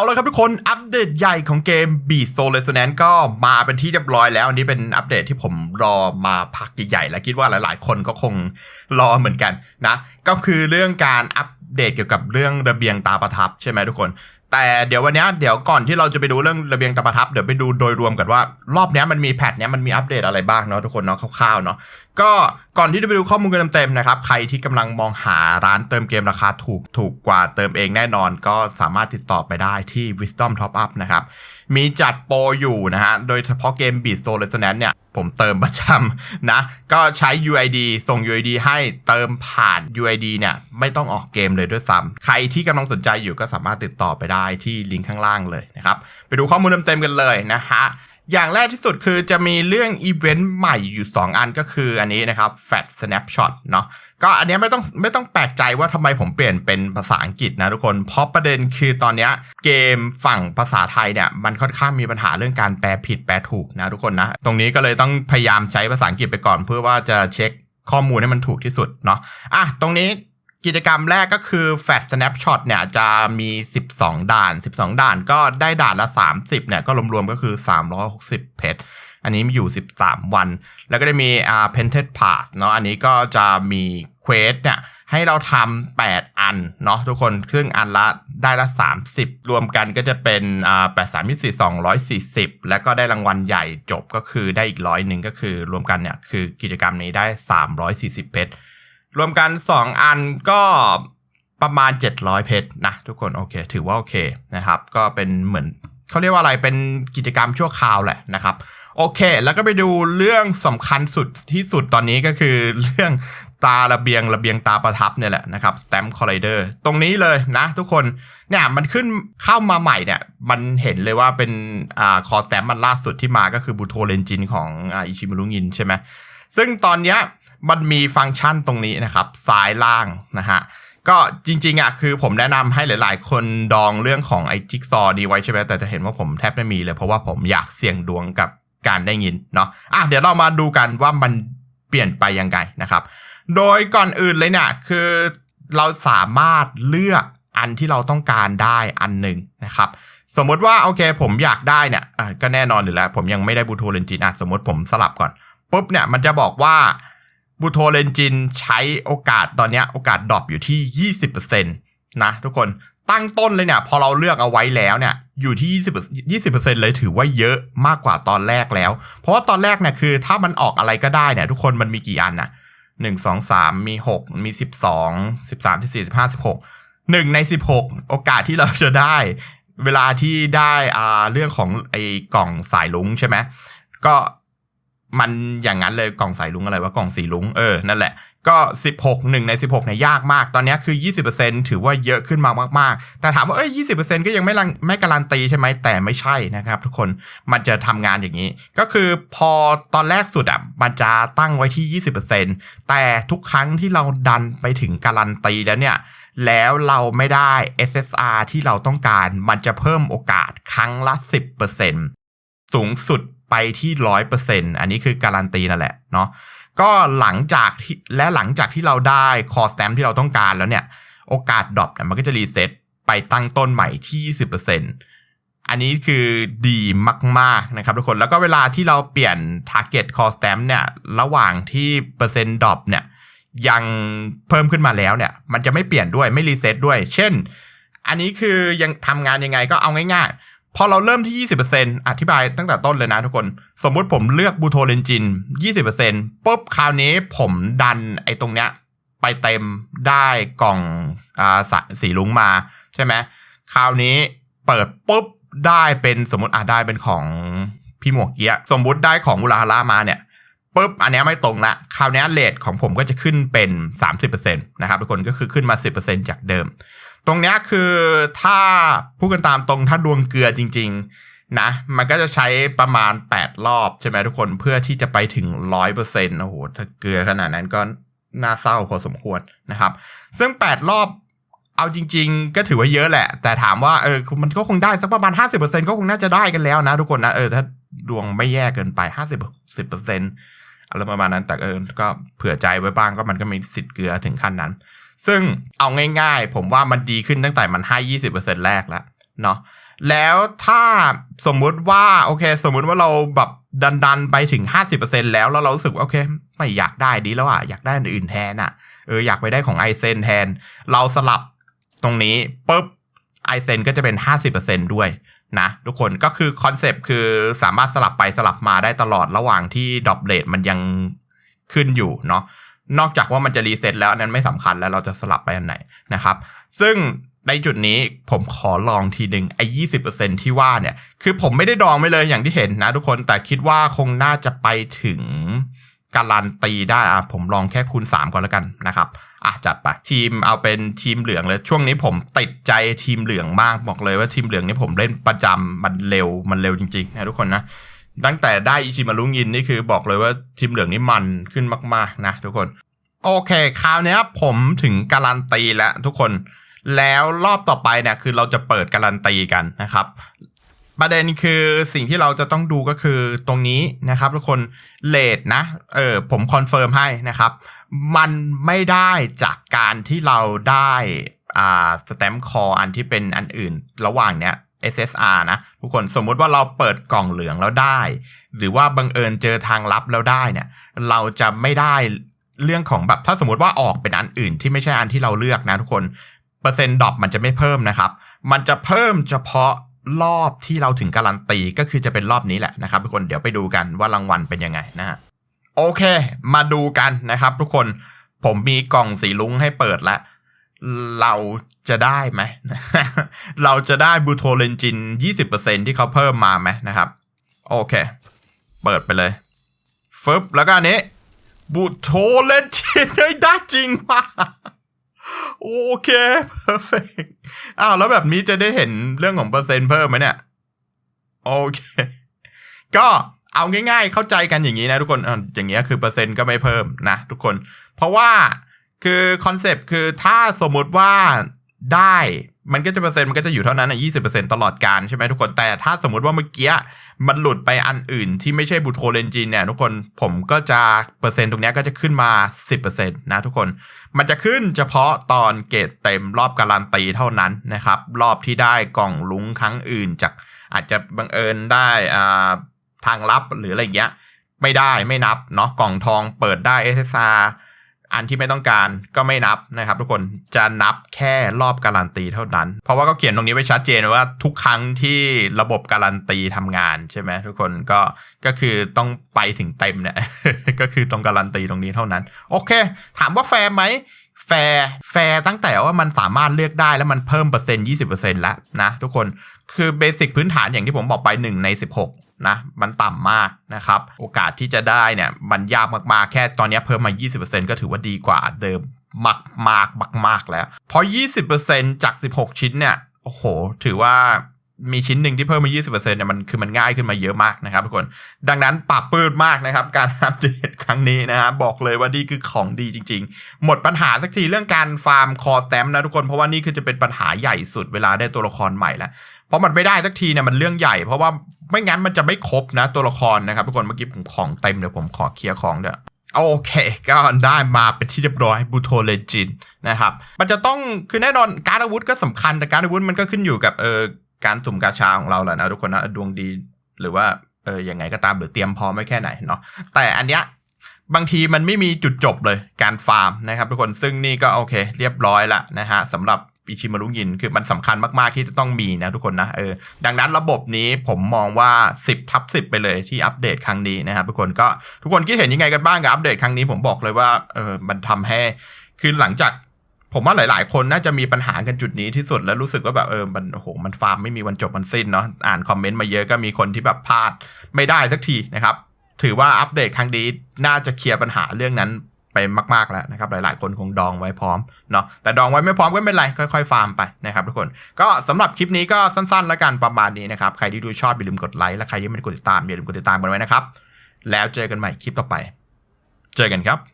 เอาละครับทุกคนอัปเดตใหญ่ของเกม Beat Soul Resonance ก็มาเป็นที่เรียบร้อยแล้ว อันนี้เป็นอัปเดตที่ผมรอมาพักใหญ่ๆและคิดว่าหลายๆ คนก็คงรอเหมือนกันนะ ก็คือเรื่องการอัปเดตเกี่ยวกับเรื่องระเบียงตาประทับใช่ไหมทุกคน แต่เดี๋ยววันนี้เดี๋ยวก่อนที่เราจะไปดูเรื่องระเบียงตาประทับเดี๋ยวไปดูโดยรวมกันว่ารอบนี้มันมีแพทเนี้ยมันมีอัปเดตอะไรบ้างเนาะทุกคนเนาะคร่าวๆเนาะก็ก่อนที่จะไปดูข้อมูลกันเต็มๆนะครับ ใครที่กำลังมองหาร้านเติมเกมราคาถูกถูกกว่าเติมเองแน่นอน ก็สามารถติดต่อไปได้ที่ Wisdom Top Up นะครับ มีจัดโปรอยู่นะฮะ โดยเฉพาะเกม Beat Soul Resonance เนี่ยผมเติมประจำนะ ก็ใช้ UID ส่ง UID ให้เติมผ่าน UID เนี่ย ไม่ต้องออกเกมเลยด้วยซ้ำใครที่กำลังสนใจอยู่ก็สามารถติดต่อไปได้ที่ลิงก์ข้างล่างเลยนะครับ ไปดูข้อมูลเต็มๆกันเลยนะฮะ อย่างแรกที่สุดคือจะมีเรื่องอีเวนต์ใหม่อยู่ 2 อันก็คืออันนี้นะครับ Fat Snapshot เนาะก็อันนี้ไม่ต้องไม่ต้องแปลกใจว่าทำไมผมเปลี่ยนเป็นภาษาอังกฤษนะทุกคน เพราะประเด็นคือตอนนี้เกมฝั่งภาษาไทยเนี่ย มันค่อนข้างมีปัญหาเรื่องการแปลผิดแปลถูกนะทุกคนนะ ตรงนี้ก็เลยต้องพยายามใช้ภาษาอังกฤษไปก่อน เพื่อว่าจะเช็คข้อมูลให้มันถูกที่สุดเนาะอะตรงนี้ กิจกรรมแรกก็คือ Fat Snapshot เนี่ยจะมี 12 ด่าน 12 ด่านก็ได้ด่านละ 30เนี่ยก็รวมๆก็คือ 360 เพชรอันนี้มีอยู่ 13 วัน แล้วก็ได้มีอ่า Painted Pass เนาะอันนี้ก็จะมีเควสเนี่ยให้เราทำ8อันเนาะทุกคนครึ่งอันละได้ละ 30 รวมกันก็จะเป็นอ่า8 3 4 240 แล้วก็ได้รางวัลใหญ่จบก็คือได้อีกร้อยหนึ่งก็คือรวมกันเนี่ยคือกิจกรรมนี้ได้ 340 เพชร รวมกัน 2 อันก็ประมาณ 700 เพชรนะทุกคนโอเค ถือว่าโอเคนะครับ ก็เป็นเหมือนเขาเรียกว่าอะไรเป็นกิจกรรมชั่วคราวแหละนะครับ โอเค แล้วก็ไปดูเรื่องสำคัญสุดที่สุดตอนนี้ก็คือเรื่องตาระเบียงระเบียงตาประทับเนี่ยแหละนะครับ Stamp Collider ตรงนี้เลยนะทุกคนเนี่ยมันขึ้นเข้ามาใหม่เนี่ยมันเห็นเลยว่าเป็นอ่าคอสแตมมันล่าสุดที่มาก็คือบูโทเรนจินของอ่าอิชิมิรุงินใช่ไหมซึ่งตอนเนี้ย มันมีฟังก์ชันตรงนี้นะครับซ้ายล่างนะฮะก็จริงๆอะคือผมแนะนำให้หลายๆ คนดองเรื่องของไอ้จิ๊กซอว์นี้ไว้ใช่ไหมแต่จะเห็นว่าผมแทบไม่มีเลย เพราะว่าผมอยากเสี่ยงดวงกับการได้ยินเนาะอะเดี๋ยวเรามาดูกันว่ามันเปลี่ยนไปยังไงนะครับ โดยก่อนอื่นเลยเนี่ยคือเราสามารถเลือกอันที่เราต้องการได้อันหนึ่งนะครับ สมมติว่าโอเคผมอยากได้เนี่ยก็แน่นอนอยู่แล้ว ผมยังไม่ได้บูโทเรนจินอะสมมติผมสลับก่อนปุ๊บเนี่ยมันจะบอกว่า บูโทเรนจินใช้โอกาสตอนนี้โอกาสดรอปอยู่ที่ 20%นะทุกคนตั้งต้นเลยเนี่ย พอเราเลือกเอาไว้แล้วเนี่ยอยู่ที่ 20 20%เลยถือว่าเยอะมากกว่าตอนแรกแล้ว เพราะว่าตอนแรกเนี่ยคือถ้ามันออกอะไรก็ได้เนี่ย ทุกคนมันมีกี่อันนะหนึ่งสองสามมีหกมีสิบสองสิบสามสิบสี่สิบห้าสิบหกหนึ่งในสิบหกโอกาสที่เราจะได้ เวลาที่ได้อ่าเรื่องของไอ้กล่องสายลุงใช่ไหมก็ มันอย่างนั้นเลยกล่องสายลุงอะไรว่ากล่องสีลุงเออนั่นแหละก็ 16 1 ใน 16เนี่ยยากมาก ตอนนี้คือ 20%ถือว่าเยอะขึ้นมามาก ๆ แต่ถามว่าเอ้ย20%ก็ยังไม่รังไม่การันตีใช่ไหมแต่ไม่ใช่นะครับ ทุกคนมันจะทำงานอย่างนี้ ก็คือพอตอนแรกสุดอะมันจะตั้งไว้ที่ 20%แต่ทุกครั้งที่เราดันไปถึงการันตีแล้วเนี่ย แล้วเราไม่ได้ SSR ที่เราต้องการ มันจะเพิ่มโอกาสครั้งละ 10%สูงสุด ไปที่ร้อยเปอร์เซ็นอันนี้คือการันตีนั่นแหละเนาะก็หลังจากที่และหลังจากที่เราได้คอสแตมที่เราต้องการแล้วเนี่ย โอกาสดรอปเนี่ยมันก็จะรีเซ็ตไปตั้งต้นใหม่ที่20%อันนี้คือดีมาก ๆ นะครับทุกคน แล้วก็เวลาที่เราเปลี่ยน Target Call Stamp เนี่ย ระหว่างที่เปอร์เซ็นต์ดรอปเนี่ย ยังเพิ่มขึ้นมาแล้วเนี่ย มันจะไม่เปลี่ยนด้วยไม่รีเซ็ตด้วย เช่น อันนี้คือยังทำงานยังไงก็เอาง่ายๆ พอเราเริ่มที่ 20%อธิบายตั้งแต่ต้นเลยนะทุกคน สมมุติผมเลือกบูโทเรนจิน 20%ปุ๊บคราวนี้ผมดันไอ้ตรงเนี้ย ไปเต็มได้กล่องอ่าสสีลุงมา ใช่ไหมคราวนี้เปิดปุ๊บได้เป็นสมมติอะได้เป็นของพี่หมวกเกี้ย สมมุติได้ของมูลาฮาร่ามาเนี่ยปุ๊บอันนี้ไม่ตรงละ คราวนี้เลทของผมก็จะขึ้นเป็น 30%นะครับทุกคนก็คือขึ้นมา 10%จากเดิม ตรงเนี้ยคือถ้าพูดกันตามตรงถ้าดวงเกลือจริง ๆ นะ มันก็จะใช้ประมาณ 8 รอบใช่ไหมทุกคนเพื่อที่จะไปถึง 100%โอ้โหถ้าเกลือขนาดนั้นก็น่าเศร้าพอสมควรนะครับ ซึ่ง 8 รอบเอาจริง ๆ ก็ถือว่าเยอะแหละ แต่ถามว่าเออมันก็คงได้สักประมาณ 50%ก็คงน่าจะได้กันแล้วนะทุกคนนะเออถ้าดวงไม่แย่เกินไป50-10%อะไรประมาณนั้นแต่เออก็เผื่อใจไว้บ้างก็มันก็มีสิทธิ์เกลือถึงขั้นนั้น ซึ่งเอาง่ายๆ ผมว่ามันดีขึ้นตั้งแต่มันให้ 20%แรกแล้วเนาะแล้วถ้าสมมุติว่าโอเค สมมุติว่าเราแบบดันดันๆไปถึง 50%แล้วแล้วเรารู้สึกว่าโอเค ไม่อยากได้ดีแล้วอะอยากได้อันอื่นแทนอะเอออยากไปได้ของไอเซนแทน เราสลับตรงนี้ปุ๊บไอเซนก็จะเป็น 50%ด้วยนะทุกคนก็คือคอนเซปต์คือสามารถสลับไปสลับมาได้ตลอดระหว่างที่ดรอปเลทมันยังขึ้นอยู่เนาะ นอกจากว่ามันจะรีเซ็ตแล้วอันนั้นไม่สำคัญแล้วเราจะสลับไปอันไหนนะครับ ซึ่งในจุดนี้ผมขอลองทีหนึ่งไอ้ยี่สิบเปอร์เซ็นที่ว่าเนี่ย คือผมไม่ได้ดองไว้เลยอย่างที่เห็นนะทุกคนแต่คิดว่าคงน่าจะไปถึงการันตีได้อะผมลองแค่คูณ 3 ก่อนแล้วกันนะครับ อะจัดไปทีมเอาเป็นทีมเหลืองเลยช่วงนี้ผมติดใจทีมเหลืองมากบอกเลยว่าทีมเหลืองนี่ผมเล่นประจำมันเร็วมันเร็วจริงๆนะทุกคนนะ ตั้งแต่ได้อิชิมารุงินนี่คือบอกเลยว่าทีมเหลืองนี่มันขึ้นมาก ๆ นะทุกคน โอเคคราวนี้ผมถึงการันตีแล้วทุกคน แล้วรอบต่อไปเนี่ยคือเราจะเปิดการันตีกันนะครับ ประเด็นคือสิ่งที่เราจะต้องดูก็คือตรงนี้นะครับทุกคนเลทนะเออผมคอนเฟิร์มให้นะครับ มันไม่ได้จากการที่เราได้อ่าสแตมคออันที่เป็นอันอื่น ระหว่างเนี้ย SSR นะ ทุกคนสมมุติว่าเราเปิดกล่องเหลืองแล้วได้ หรือว่าบังเอิญเจอทางลับแล้วได้เนี่ย เราจะไม่ได้เรื่องของแบบถ้าสมมติว่าออกเป็นอันอื่นที่ไม่ใช่อันที่เราเลือกนะทุกคนเปอร์เซ็นต์ดรอปมันจะไม่เพิ่มนะครับ มันจะเพิ่มเฉพาะรอบที่เราถึงการันตีก็คือจะเป็นรอบนี้แหละนะครับ ทุกคนเดี๋ยวไปดูกันว่ารางวัลเป็นยังไงนะฮะโอเค มาดูกันนะครับ ทุกคนผมมีกล่องสีลุ้งให้เปิดแล้ว เราจะได้ไหม เราจะได้บูโทเลนจิน 20%ที่เขาเพิ่มมาไหมนะครับ โอเค เปิดไปเลยฟึบแล้วก็อันนี้บูโทเลนจินได้จริงว่ะโอเค perfect อ้าว แล้วแบบนี้จะได้เห็นเรื่องของเปอร์เซ็นต์เพิ่มไหมเนี่ย โอเค ก็เอาง่ายๆ เข้าใจกันอย่างนี้นะทุกคนอะอย่างเงี้ยคือเปอร์เซ็นต์ก็ไม่เพิ่มนะทุกคน เพราะว่า คือคอนเซปต์คือถ้าสมมติว่าได้มันก็จะเปอร์เซ็นต์มันก็จะอยู่เท่านั้นอะยี่สิบเปอร์เซ็นตลอดการใช่ไหมทุกคนแต่ถ้าสมมติว่าเมื่อกี้มันหลุดไปอันอื่นที่ไม่ใช่บูโทเลนจินเนี่ยทุกคนผมก็จะเปอร์เซ็นต์ตรงนี้ก็จะขึ้นมา10%นต์นะทุกคนมันจะขึ้นเฉพาะตอนเกรดเต็มรอบการันตีเท่านั้นนะครับ รอบที่ได้กล่องลุงครั้งอื่น จากอาจจะบังเอิญได้อ่าทางลับหรืออะไรอย่างเงี้ยไม่ได้ไม่นับเนาะกล่องทองเปิดได้ SSR อั อันที่ไม่ต้องการก็ไม่นับนะครับ ทุกคนจะนับแค่รอบการันตีเท่านั้น เพราะว่าก็เขียนตรงนี้ไว้ชัดเจนว่าทุกครั้งที่ระบบการันตีทำงานใช่ไหมทุกคนก็ก็คือต้องไปถึงเต็มเนี่ยก็คือตรงการันตีตรงนี้เท่านั้น โอเค ถามว่าแฟร์ไหมแฟร์แฟร์ตั้งแต่ว่ามันสามารถเลือกได้แล้วมันเพิ่มเปอร์เซ็นต์ยี่สิบเปอร์เซ็นต์แล้วนะทุกคนคือเบสิกพื้นฐานอย่างที่ผมบอกไปหนึ่งในสิบหก นะมันต่ำมากนะครับ โอกาสที่จะได้เนี่ยมันยากมากๆ แค่ตอนนี้เพิ่มมา 20%ก็ถือว่าดีกว่าเดิมมากมากมากมากแล้ว เพราะ 20%จาก 16 ชิ้นเนี่ย โอ้โห ถือว่า มีชิ้นหนึ่งที่เพิ่มมา 20%เนี่ยมันคือมันง่ายขึ้นมาเยอะมากนะครับทุกคน ดังนั้นปรับปื้ดมากนะครับ การอัปเดตครั้งนี้นะฮะบอกเลยว่านี่คือของดีจริง ๆ หมดปัญหาสักทีเรื่องการฟาร์มคอสแตมนะทุกคน เพราะว่านี่คือจะเป็นปัญหาใหญ่สุดเวลาได้ตัวละครใหม่แล้วเพราะมันไม่ได้สักทีเนี่ยมันเรื่องใหญ่ เพราะว่าไม่งั้นมันจะไม่ครบนะตัวละครนะครับทุกคนเมื่อกี้ผมของเต็มเดี๋ยวผมขอเคลียร์ของเดี๋ยวโอเค ก็ได้มาเป็นที่เรียบร้อยบูโทเลจินนะครับ มันจะต้องคือแน่นอนการอาวุธก็สำคัญแต่การอาวุธมันก็ขึ้นอยู่กับเออ การสุ่มกาชาของเราแหละนะทุกคนนะดวงดีหรือว่าเออยังไงก็ตามหรือเตรียมพร้อมไว้แค่ไหนเนาะแต่อันเนี้ยบางทีมันไม่มีจุดจบเลยการฟาร์มนะครับ ทุกคนซึ่งนี่ก็โอเค เรียบร้อยละนะฮะสำหรับอิชิมารุยินคือมันสำคัญมากๆที่จะต้องมีนะทุกคนนะเออดังนั้นระบบนี้ผมมองว่า 10ทับ10 ไปเลยที่อัปเดตครั้งนี้นะครับทุกคนก็ทุกคนคิดเห็นยังไงกันบ้างกับอัปเดตครั้งนี้ผมบอกเลยว่าเออมันทำให้คือหลังจาก ผมว่าหลาย ๆ คนน่าจะมีปัญหากันจุดนี้ที่สุดแล้วรู้สึกว่าแบบเออมันโอ้โหมันฟาร์มไม่มีวันจบมันสิ้นเนาะอ่านคอมเมนต์มาเยอะก็มีคนที่แบบพลาดไม่ได้สักทีนะครับ ถือว่าอัปเดตครั้งนี้น่าจะเคลียร์ปัญหาเรื่องนั้นไปมาก ๆ แล้วนะครับ หลาย ๆ คนคงดองไว้พร้อมเนาะแต่ดองไว้ไม่พร้อมก็ไม่เป็นไร ค่อย ๆ ฟาร์มไปนะครับทุกคนก็สำหรับคลิปนี้ก็สั้น ๆ แล้วกันประมาณนี้นะครับใครที่ดูชอบอย่าลืมกดไลค์และใครยังไม่ได้กดติดตามอย่าลืมกดติดตามกันไว้นะครับแล้วเจอกันใหม่คลิปต่อไป เจอกันครับ